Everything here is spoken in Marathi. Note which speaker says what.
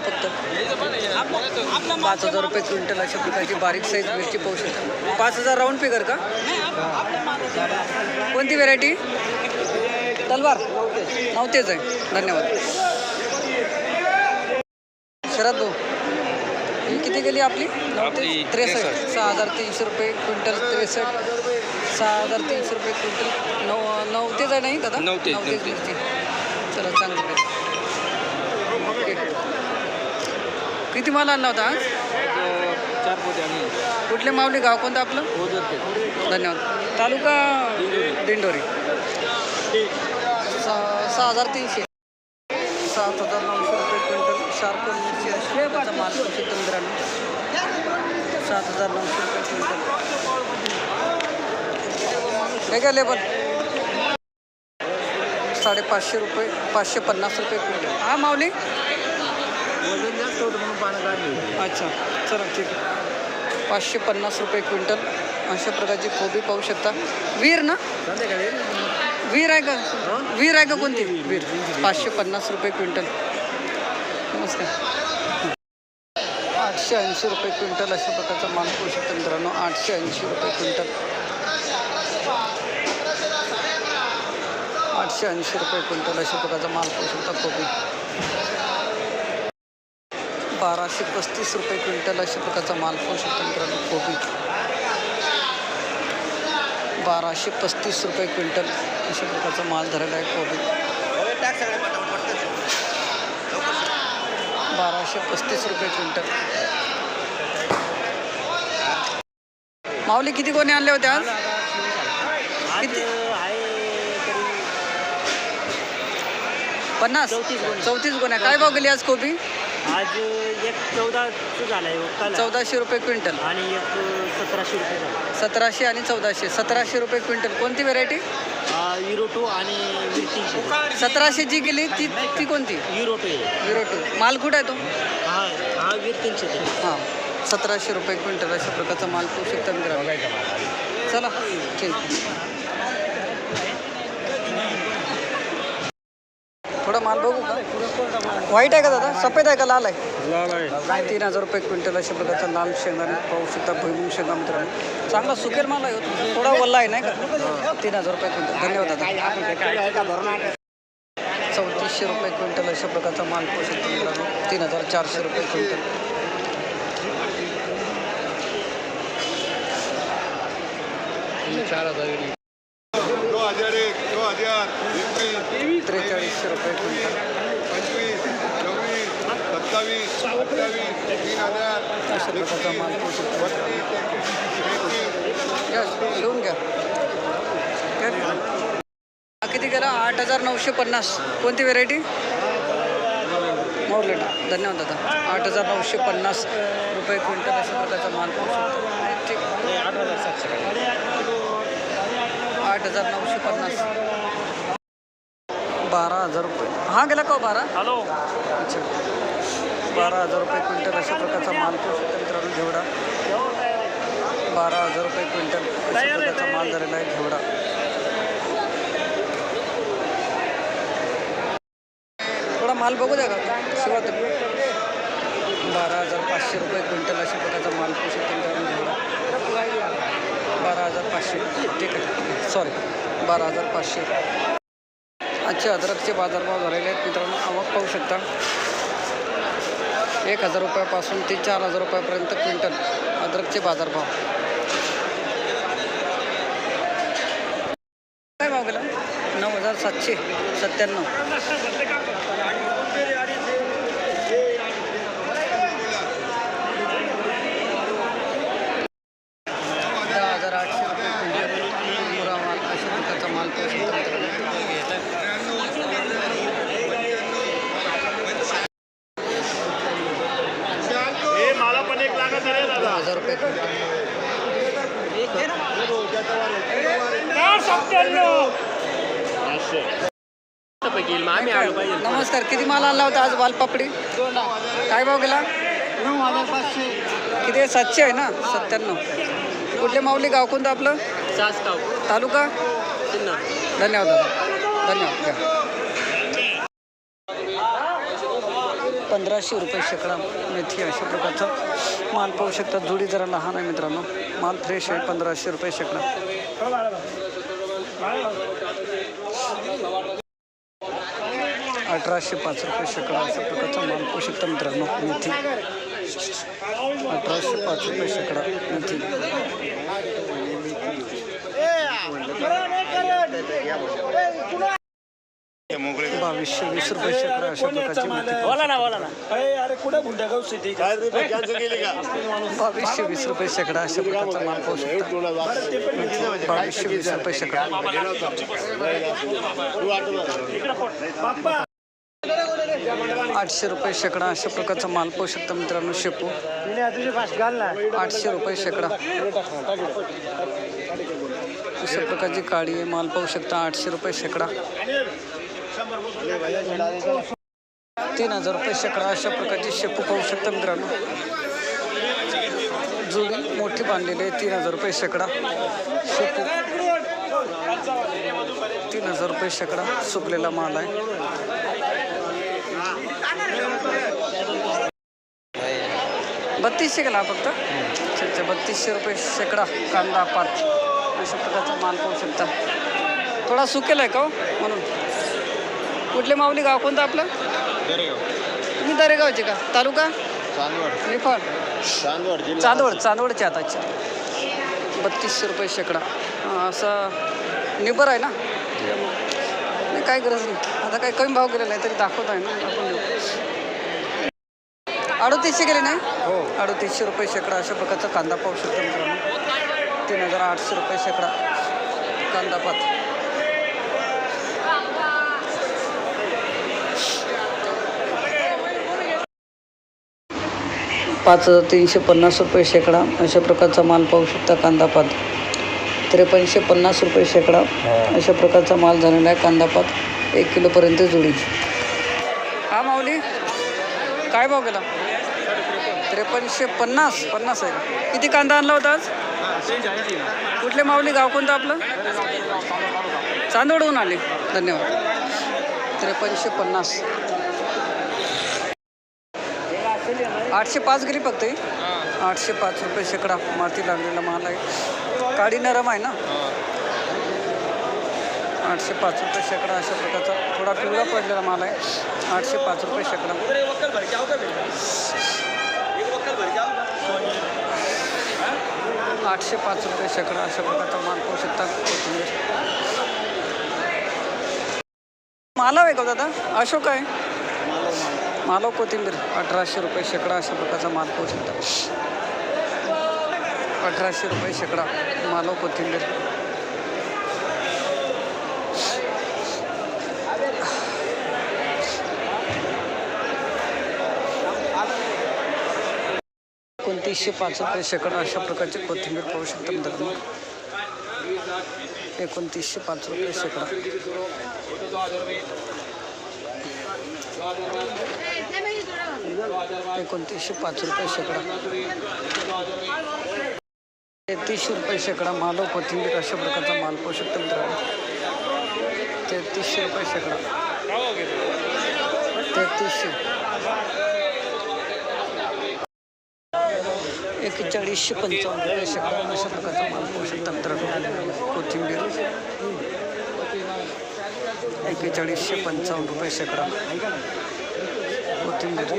Speaker 1: फक्त पाच हजार रुपये क्विंटल अशा प्रकारची बारीक साईज मिरची पाहू शकता. पाच हजार राऊंड फिगर का? कोणती व्हेरायटी तलवार. नव्हतेच आहे. धन्यवाद. शरद भाऊ ही किती गेली आपली? त्रेसष्ट. सहा हजार तीनशे रुपये क्विंटल त्रेसष्ट. सहा हजार तीनशे रुपये क्विंटल. नऊ नव्हतेच आहे नाही दादा?
Speaker 2: नव्हतेच.
Speaker 1: मिरची. चला चांगली आहे. ओके किती माल आणला होता? आज
Speaker 2: चार पोते आणि
Speaker 1: कुठले माऊली गाव कोणतं आपलं? धन्यवाद. तालुका दिंडोरी. सहा सहा हजार तीनशे. सात हजार नऊशे रुपये क्विंटल. शार्प मिरची अशी प्रकारचा माल प्रसिद्ध मित्रांनो सात हजार नऊशे रुपये क्विंटल. काय काय लेबल. साडेपाचशे रुपये पाचशे पन्नास रुपये क्विंटल. हा माऊली.
Speaker 2: वजन जास्त होतं म्हणून पानं काढली
Speaker 1: अच्छा चला ठीक आहे. पाचशे पन्नास रुपये क्विंटल. अशा प्रकारची कोबी पाहू शकता. वीर ना?
Speaker 2: संध्याकाळी
Speaker 1: वीर आहे का? वीर आहे का कोणती? वीर. पाचशे पन्नास रुपये क्विंटल. नमस्कार. आठशे ऐंशी रुपये क्विंटल अशा प्रकारचा माल पाहू शकता मित्रांनो. आठशे ऐंशी रुपये क्विंटल. आठशे ऐंशी रुपये क्विंटल अशा प्रकारचा माल पाहू शकता कोबी. बाराशे पस्तीस रुपये क्विंटल अशा प्रकारचा माल पाहू शकता मित्रांनो कोबी. बाराशे पस्तीस रुपये क्विंटल अशा प्रकारचा माल धरला आहे कोबी. बाराशे पस्तीस रुपये क्विंटल. माऊली किती कोणी आणले होते आज? किती? पन्नास?
Speaker 3: चौतीस गोणे.
Speaker 1: चौतीस गोण्या. काय भाव गेली आज कोबी?
Speaker 3: आज एक चौदाचं झालं आहे काल
Speaker 1: चौदाशे रुपये क्विंटल.
Speaker 3: आणि एक सतराशे रुपये झालं.
Speaker 1: सतराशे आणि चौदाशे. सतराशे रुपये क्विंटल. कोणती व्हेरायटी
Speaker 3: युरो टू आणि तीनशे
Speaker 1: सतराशे जी गेली ती ती कोणती?
Speaker 3: युरो टू आहे.
Speaker 1: विरो टू माल कुठं आहे तो?
Speaker 3: हा हा वीर तीनशे
Speaker 1: हां. सतराशे रुपये क्विंटल अशा प्रकारचा माल पाहू शकता मित्रांनो. चला ठीक थोडा माल बघू का? व्हाईट आहे का दादा? सफेद आहे का? लाल आहे? तीन हजार रुपये क्विंटल अशा प्रकारचा लाल शेंगाने पाहू शकता भुईमुंग शेंगा मित्रांनो. चांगला सुकेल माल आहे हो. थोडा वल्ला आहे नाही का? तीन हजार रुपये क्विंटल. धन्यवाद दादा. चौतीसशे रुपये क्विंटल अशा प्रकारचा माल पाहू शकता मित्रांनो. तीन हजार चारशे रुपये क्विंटल.
Speaker 2: चार हजार.
Speaker 4: दो हजार एक दो हजार. एकवीस
Speaker 1: त्रेचाळीसशे रुपये क्विंटल.
Speaker 4: पंचवीस सव्वीस सत्तावीस अठ्ठावीस तीन हजार
Speaker 1: अशा प्रकारचा माल शकता. घ्या शिवून घ्या. घ्या. हा किती गेला? आठ हजार नऊशे पन्नास. कोणती व्हेरायटी? मोरलेटा धन्यवाद दादा. आठ हजार नऊशे पन्नास रुपये क्विंटल अशा प्रकारचा माल पाहू शकता. ठीक. आठ हजार सातशे आठ हजार नऊशे पन्नास. बारा हजार रुपये. हा गेला का हो बारा?
Speaker 3: हॅलो.
Speaker 1: अच्छा. बारा हजार रुपये क्विंटल अशा प्रकारचा माल शकता मित्रांनो घेवडा. बारा हजार रुपये क्विंटल अशा प्रकारचा माल झालेला आहे घेवडा. थोडा माल बघू द्या का? शिवा तुम्ही बारा हजार पाचशे रुपये क्विंटल अशा प्रकारचा माल शकता मित्रांनो घेवडा. बारा हजार पाचशे. ठीक आहे सॉरी बारा हजार पाचशे. आजचे अद्रकचे बाजारभाव झालेले आहेत. मित्रांनो आवक पाहू शकता. एक हजार रुपयापासून ते चार हजार रुपयापर्यंत क्विंटल अद्रकचे बाजारभाव. काय भाव गेला? नऊ हजार सातशे सत्त्याण्णव दहा हजार आठशे रुपये क्विंटल पुरा माल अशा प्रकारचा माल पाहू शकता मित्रांनो
Speaker 3: मला पण एक
Speaker 1: नमस्कार किती माल आणला होता आज वालपापडी? काय भाव गेला? किती? सातशे आहे ना? सत्त्याण्णव. कुठले माऊली गाव कोणतं आपलं?
Speaker 3: सासगाव.
Speaker 1: तालुका? धन्यवाद दादा. धन्यवाद. पंधराशे रुपये शेकडा मेथी अशा प्रकारचा माल पाहू शकता. जुडी जरा लहान आहे मित्रांनो. माल फ्रेश आहे पंधराशे रुपये शेकडा. अठराशे पाच रुपये शेकडा अशा प्रकारचा माल पाहू शकता मित्रांनो. मेथी. अठराशे पाच रुपये शेकडा मेथी. बावीसशे वीस रुपये शेकडा अशा प्रकारची मेथी
Speaker 3: बोला ना बोला ना. अरे कुठे गुंडा गाव शेती
Speaker 1: बावीसशे वीस रुपये शेकडा अशा प्रकारचा माल पाहू शकता. बावीसशे वीस रुपये शेकडा आठशे रुपये शेकडा अशा प्रकारचा माल पाहू शकता मित्रांनो शेपू. आठशे रुपये शेकडा. अशा प्रकारची काळी माल पाहू शकता आठशे रुपये शेकडा. तीन हजार रुपये शेकडा अशा प्रकारची शेपू पाहू शकता मित्रांनो. जुनी मोठी बांधलेली आहे तीन हजार रुपये शेकडा शेपू. तीन हजार रुपये शेकडा सुकलेला माल आहे. बत्तीसशे गेला फक्त? अच्छा बत्तीसशे रुपये शेकडा कांदा पात. अशा प्रकारचा माल पाहू शकता. थोडा सुकेला आहे का हो? म्हणून. कुठले माऊली गाव कोणतं आपलं? तुम्ही दरेगावचे का? तालुका?
Speaker 2: चांदवड.
Speaker 1: चांदवडचे आता. अच्छा बत्तीसशे रुपये शेकडा. असं निबर आहे ना. नाही काय गरज नाही. आता काही कमी भाव केलेला आहे तरी दाखवत आहे ना. आपण देऊ अडतीसशे गेले नाही?
Speaker 2: हो.
Speaker 1: अडतीसशे रुपये शेकडा. अशा प्रकारचा कांदा पाहू शकतो मित्रांनो. तीन हजार आठशे रुपये शेकडा कांदा पात. पाच हजार तीनशे पन्नास रुपये शेकडा अशा प्रकारचा माल पाहू शकता कांदा पात. त्रेपन्नशे पन्नास रुपये शेकडा अशा प्रकारचा माल झालेला आहे कांदा पात. एक किलोपर्यंत जुडी हा माऊली. काय भाव गेला? त्रेपन्नशे पन्नास. पन्नास आहे? किती कांदा आणला होता आज? कुठले माऊली? गाव कोणतं आपलं? चांदोडहून आले. धन्यवाद. त्रेपन्नशे पन्नास. आठशे पाच गेली फक्त ही आठशे पाच रुपये शेकडा माती लागलेला माल आहे. काडी नरम आहे ना? आठशे पाच रुपये शेकडा अशा प्रकारचा थोडा पिवळा पडलेला माल आहे. आठशे पाच रुपये शेकडा. आठशे पाच रुपये शेकडा अशा प्रकारचा माल पाहू शकता कोथिंबीर. माल आहे का हो दादा? अशोक आहे. मालव कोथिंबीर अठराशे रुपये शेकडा अशा प्रकारचा माल पाहू शकता अठराशे रुपये शेकडा मालव कोथिंबीर. एकोणतीसशे पाच रुपये शेकडा अशा प्रकारची कोथिंबीर पाहू शकता मित्रांनो. एकोणतीसशे पाच रुपये शेकडा. एकोणतीसशे पाच रुपये शेकडा. तेहतीसशे रुपये शेकडा मालव कोथिंबीर अशा प्रकारचा माल पाहू शकतो मित्रांनो तेहतीसशे रुपये शेकडा. तेहतीसशे. एकेचाळीसशे पंचावन्न रुपये शेकडा अशा प्रकारचा माल पाहू शकता मित्रांनो कोथिंबीर. एकेचाळीसशे पंचावन्न रुपये शेकडा. कोथिंबीर